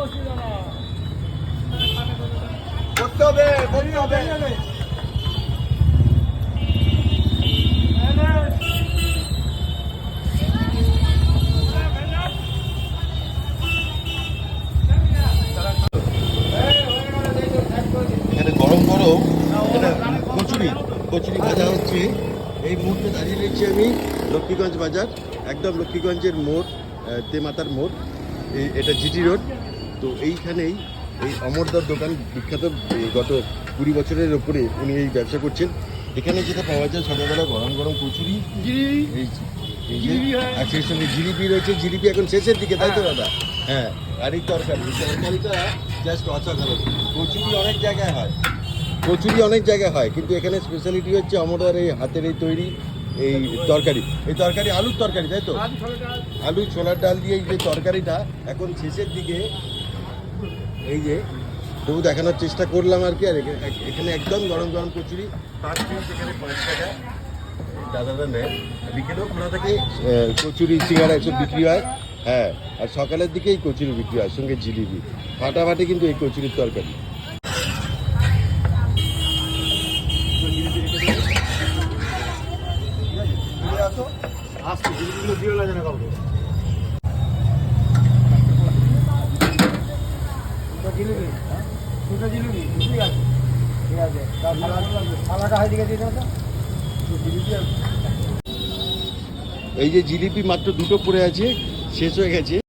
করতে গরম করতে কচুরি কচুরি ভাজা হচ্ছে। এই মুহূর্তে দাঁড়িয়ে রয়েছি আমি লক্ষ্মীগঞ্জ বাজার, একদম লক্ষ্মীগঞ্জের মোড় তে মাতার মোড় এটা জিটি রোড। তো এইখানেই এই অমরদার দোকান বিখ্যাত গত কুড়ি বছরের ওপরে উনি এই ব্যবসা করছেন। এখানে যেটা পাওয়া যায় সকালবেলা গরম গরম কচুরি আর সেই সঙ্গে জিলিপি রয়েছে জিলিপি এখন শেষের দিকে তাই তো দাদা? হ্যাঁ আর এই তরকারি তরকারিটা জাস্ট অসাধারণ কচুরি অনেক জায়গায় হয়। কচুরি অনেক জায়গায় হয় কিন্তু এখানে স্পেশালিটি হচ্ছে অমরদার এই হাতের এই তৈরি এই তরকারি। এই তরকারি আলুর তরকারি তাই তো? আলু আলু ছোলার ডাল দিয়ে এই যে তরকারিটা এখন শেষের দিকে এই যে তবু দেখানোর চেষ্টা করলাম আর কি, আর এখানে- একদম গরম গরম কচুরি। পাঁচ পিস এখানে পাঁচ টাকা কচুরি, সিঙ্গারা এসব বিক্রি হয়। হ্যাঁ আর সকালের দিকেই কচুরি বিক্রি হয়, সঙ্গে জিলিপি। ফাটাফাটি কিন্তু এই কচুরির তরকারি। জিলিপি হ্যাঁ? আছে। জিলিপি এই যে জিলিপি মাত্র দুটো পড়ে আছে শেষ হয়ে গেছে।